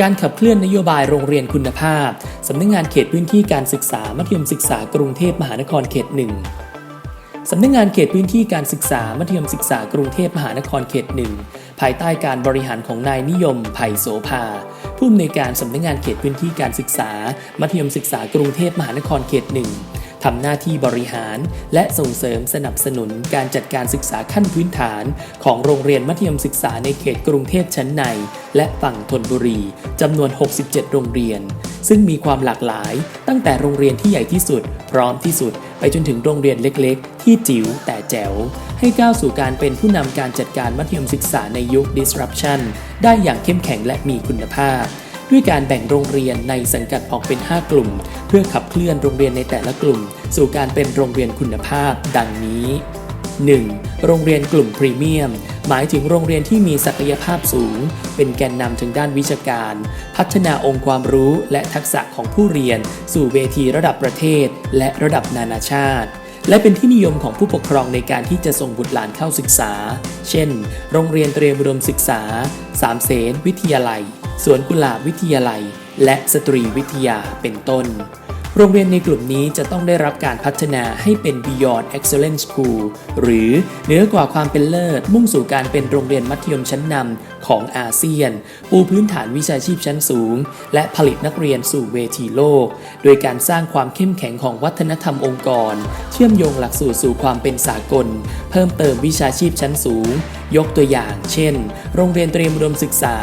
การขับเคลื่อนนโยบายโรงเรียนคุณภาพ สำนักงานเขตพื้นที่การศึกษา มัธยมศึกษากรุงเทพมหานครเขตหนึ่งสำนักงานเขตพื้นที่การศึกษา มัธยมศึกษากรุงเทพมหานครเขตหนึ่งภายใต้การบริหารของนายนิยม ไผ่โสภา ผู้อำนวยการสำนักงานเขตพื้นที่การศึกษา มัธยมศึกษากรุงเทพมหานครเขตหนึ่ง ทำหน้าที่บริหาร และส่งเสริมสนับสนุนการจัดการศึกษาขั้นพื้นฐาน ของโรงเรียนมัธยมศึกษาในเขตกรุงเทพชั้นใน และฝั่งธนบุรีจำนวน 67 โรงเรียน ซึ่งมีความหลากหลาย ตั้งแต่โรงเรียนที่ใหญ่ที่สุด พร้อมที่สุด ไปจนถึงโรงเรียนเล็ก ๆ ที่จิ๋วแต่แจ๋วให้ก้าวสู่การเป็นผู้นำการจัดการมัธยมศึกษาในยุค disruption ได้อย่างเข้มแข็งและมีคุณภาพ ด้วยการแบ่งโรงเรียนในสังกัดออกเป็น 5 กลุ่ม เพื่อขับเคลื่อนโรงเรียนในแต่ละกลุ่ม สู่การเป็นโรงเรียนคุณภาพ ดังนี้ 1. โรงเรียนกลุ่มพรีเมียม หมายถึงโรงเรียนที่มีศักยภาพสูง เป็นแกนนำทางด้านวิชาการ พัฒนาองค์ความรู้และทักษะของผู้เรียน สู่เวทีระดับประเทศ และระดับนานาชาติ และเป็นที่นิยมของผู้ปกครองในการที่จะส่งบุตรหลานเข้าศึกษา เช่น โรงเรียนเตรียมอุดมศึกษา สามเสนวิทยาลัย สวนกุหลาบวิทยาลัย และสตรีวิทยาเป็นต้น โรงเรียนในกลุ่มนี้จะต้องได้รับการพัฒนาให้เป็น Beyond Excellence School หรือเหนือกว่าความเป็นเลิศ มุ่งสู่การเป็นโรงเรียนมัธยมชั้นนำของอาเซียน ปูพื้นฐานวิชาชีพชั้นสูง และผลิตนักเรียนสู่เวทีโลก โดยการสร้างความเข้มแข็งของวัฒนธรรมองค์กร เชื่อมโยงหลักสูตรสู่ความเป็นสากล เพิ่มเติมวิชาชีพชั้นสูง ยกตัวอย่าง เช่น โรงเรียนเตรียมอุดมศึกษา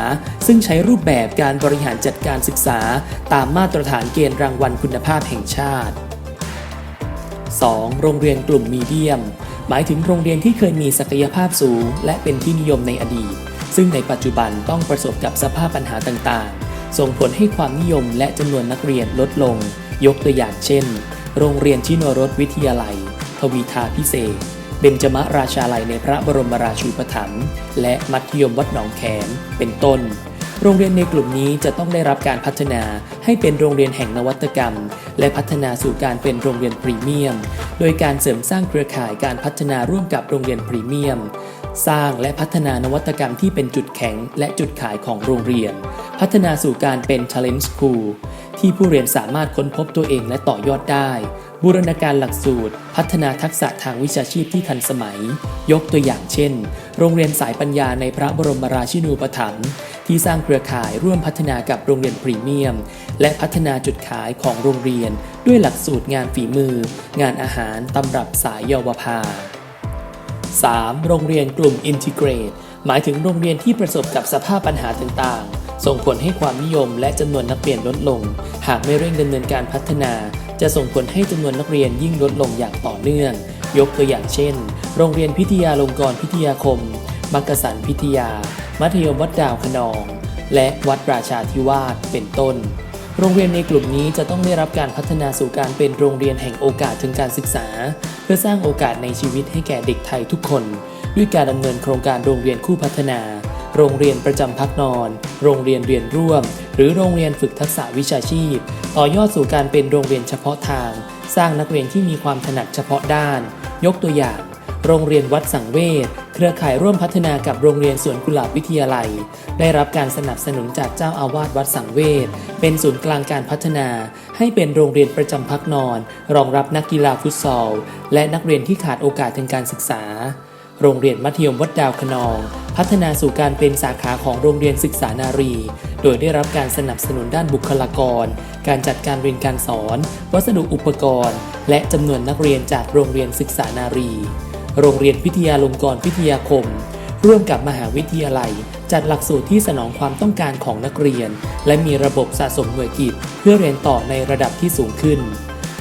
ซึ่งใช้รูปแบบการบริหารจัดการศึกษา ตามมาตรฐานเกณฑ์รางวัลคุณภาพแห่งชาติ 2. โรงเรียนกลุ่มมีเดียม หมายถึงโรงเรียนที่เคยมีศักยภาพสูง และเป็นที่นิยมในอดีต ซึ่งในปัจจุบันต้องประสบกับสภาพปัญหาต่างๆ ส่งผลให้ความนิยมและจำนวนนักเรียนลดลง ยกตัวอย่างเช่น โรงเรียนชิโนรสวิทยาลัย ทวีทาพิเศษ เบญจมราชาลัยในพระบรมราชูปถัมภ์และมัธยมวัดหนองแขมเป็นต้น โรงเรียนในกลุ่มนี้จะต้องได้รับการพัฒนาให้เป็นโรงเรียนแห่งนวัตกรรม และพัฒนาสู่การเป็นโรงเรียนพรีเมียม โดยการเสริมสร้างเครือข่ายการพัฒนาร่วมกับโรงเรียนพรีเมียมสร้างและพัฒนานวัตกรรมที่เป็นจุดแข็งและจุดขายของโรงเรียน พัฒนาสู่การเป็น Challenge School ที่ผู้เรียนสามารถค้นพบตัวเองและต่อยอดได้ บูรณาการหลักสูตร พัฒนาทักษะทางวิชาชีพที่ทันสมัย ยกตัวอย่างเช่น โรงเรียนสายปัญญาในพระบรมราชินูปถัมภ์ที่สร้างเครือข่ายร่วมพัฒนากับโรงเรียนพรีเมียม และพัฒนาจุดขายของโรงเรียน ด้วยหลักสูตรงานฝีมือ งานอาหารตำรับสายเยาวภา 3. โรงเรียนกลุ่ม Integrate หมายถึงโรงเรียนที่ประสบกับสภาพปัญหาต่างๆ ส่งผลให้ความนิยมและจำนวนนักเรียนลดลง หากไม่เร่งดำเนินการพัฒนา จะส่งผลให้จำนวนนักเรียนยิ่งลดลงอย่างต่อเนื่อง ยกตัวอย่างเช่น โรงเรียนพิทยาลงกรณ์พิทยาคม มักกะสันพิทยา มัธยมวัดดาวขนอง และวัดราชาธิวาสเป็นต้น โรงเรียนในกลุ่มนี้จะต้องได้รับการพัฒนาสู่การเป็นโรงเรียนแห่งโอกาสทางการศึกษา เพื่อสร้างโอกาสในชีวิตให้แก่เด็กไทยทุกคน ด้วยการดำเนินโครงการโรงเรียนคู่พัฒนา โรงเรียนประจำพักนอน โรงเรียนเรียนร่วม หรือโรงเรียนฝึกทักษะวิชาชีพ ต่อยอดสู่การเป็นโรงเรียนเฉพาะทาง สร้างนักเรียนที่มีความถนัดเฉพาะด้าน ยกตัวอย่าง โรงเรียนวัดสังเวชเครือข่ายร่วมพัฒนากับโรงเรียนสวนกุหลาบวิทยาลัย ได้รับการสนับสนุนจากเจ้าอาวาสวัดสังเวชเป็นศูนย์กลางการพัฒนา ให้เป็นโรงเรียนประจำพักนอน รองรับนักกีฬาฟุตซอล และนักเรียนที่ขาดโอกาสทางการศึกษา โรงเรียนมัธยมวัดดาวคะนอง พัฒนาสู่การเป็นสาขาของโรงเรียนศึกษานารี โดยได้รับการสนับสนุนด้านบุคลากร การจัดการเรียนการสอน วัสดุอุปกรณ์ และจำนวนนักเรียนจากโรงเรียนศึกษานารี โรงเรียนพิทยาลงกรณ์พิทยาคม ร่วมกับมหาวิทยาลัย จัดหลักสูตรที่สนองความต้องการของนักเรียน และมีระบบสะสมหน่วยกิจ เพื่อเรียนต่อในระดับที่สูงขึ้น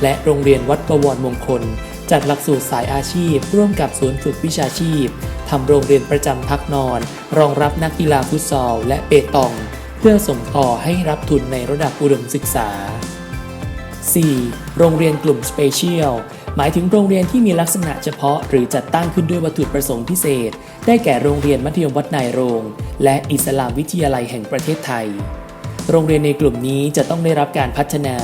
และโรงเรียนวัดประวรมงคล จัดหลักสูตรสายอาชีพ ร่วมกับศูนย์ฝึกวิชาชีพทำโรงเรียนประจำพักนอน รองรับนักกีฬาฟุตซอลและเปตอง เพื่อส่งต่อให้รับทุนในระดับอุดมศึกษา 4. โรงเรียนกลุ่ม Special หมายถึงโรงเรียนที่มีลักษณะเฉพาะ หรือจัดตั้งขึ้นด้วยวัตถุประสงค์พิเศษ ได้แก่โรงเรียนมัธยมวัดนายโรง และอิสลามวิทยาลัยแห่งประเทศไทย โรงเรียนในกลุ่มนี้จะต้องได้รับการพัฒนา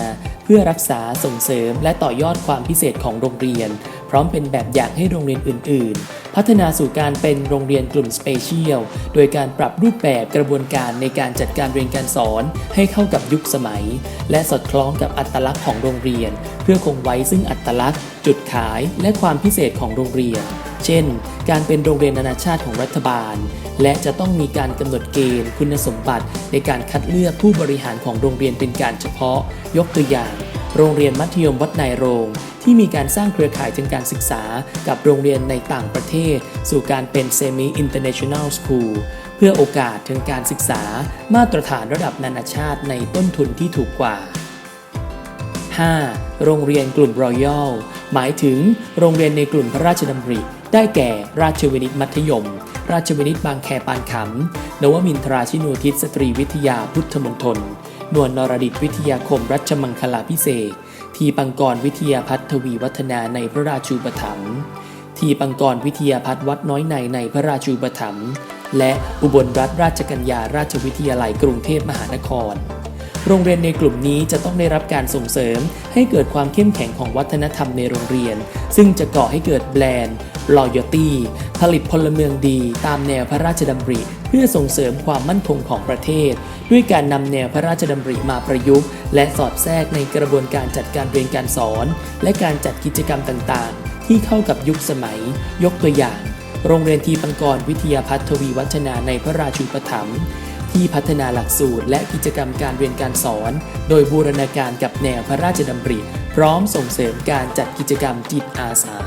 เพื่อรักษาส่งเสริมและต่อยอดความพิเศษของโรงเรียน พร้อมเป็นแบบอย่างให้โรงเรียนอื่น ๆ พัฒนาสู่การเป็นโรงเรียนกลุ่มสเปเชียลโดยการปรับรูปแบบกระบวนการในการจัดการเรียนการสอนให้เข้ากับยุคสมัย และสอดคล้องกับอัตลักษณ์ของโรงเรียน เพื่อคงไว้ซึ่งอัตลักษณ์ จุดขาย และความพิเศษของโรงเรียน เช่น การเป็นโรงเรียนนานาชาติของรัฐบาล และจะต้องมีการกำหนดเกณฑ์ คุณสมบัติในการคัดเลือกผู้บริหารของโรงเรียนเป็นการเฉพาะ ยกตัวอย่าง โรงเรียนมัธยมวัดนายโรง ที่มีการสร้างเครือข่ายทางการศึกษา กับโรงเรียนในต่างประเทศ สู่การเป็น Semi International School เพื่อโอกาสทางการศึกษา มาตรฐานระดับนานาชาติในต้นทุนที่ถูกกว่า 5. โรงเรียนกลุ่มรอยัลหมายถึงโรงเรียนในกลุ่มพระราชดำริ ได้แก่ราชวินิตมัธยม ราชวินิตบางแคปานขำ นวมินทราชินูทิศสตรีวิทยาพุทธมณฑล นวลนรดิตวิทยาคมรัชมังคลาพิเศษ ทีปังกรวิทยาพัฒทวีวัฒนาในพระราชูปถัมภ์ ทีปังกรวิทยาพัฒน์วัดน้อยในในพระราชูปถัมภ์ และอุบลรัฐราชกัญญาราชวิทยาลัยกรุงเทพมหานครโรงเรียนในกลุ่มนี้จะต้องได้รับการส่งเสริม ให้เกิดความเข้มแข็งของวัฒนธรรมในโรงเรียน ซึ่งจะก่อให้เกิดแบรนด์ loyalty ผลิตพลเมืองดีตามแนวพระราชดำริ เพื่อส่งเสริมความมั่นคงของประเทศ ด้วยการนำแนวพระราชดำริมาประยุกต์ และสอดแทรกในกระบวนการจัดการเรียนการสอน และการจัดกิจกรรมต่างๆ ที่เข้ากับยุคสมัย ยกตัวอย่าง โรงเรียนทีปังกรวิทยาพัฒน์ทวีวัฒนาในพระราชูปถัมภ์ที่พัฒนาหลักสูตรและกิจกรรมการเรียนการสอน โดยบูรณาการกับแนวพระราชดำริ พร้อมส่งเสริมการจัดกิจกรรมจิตอาสา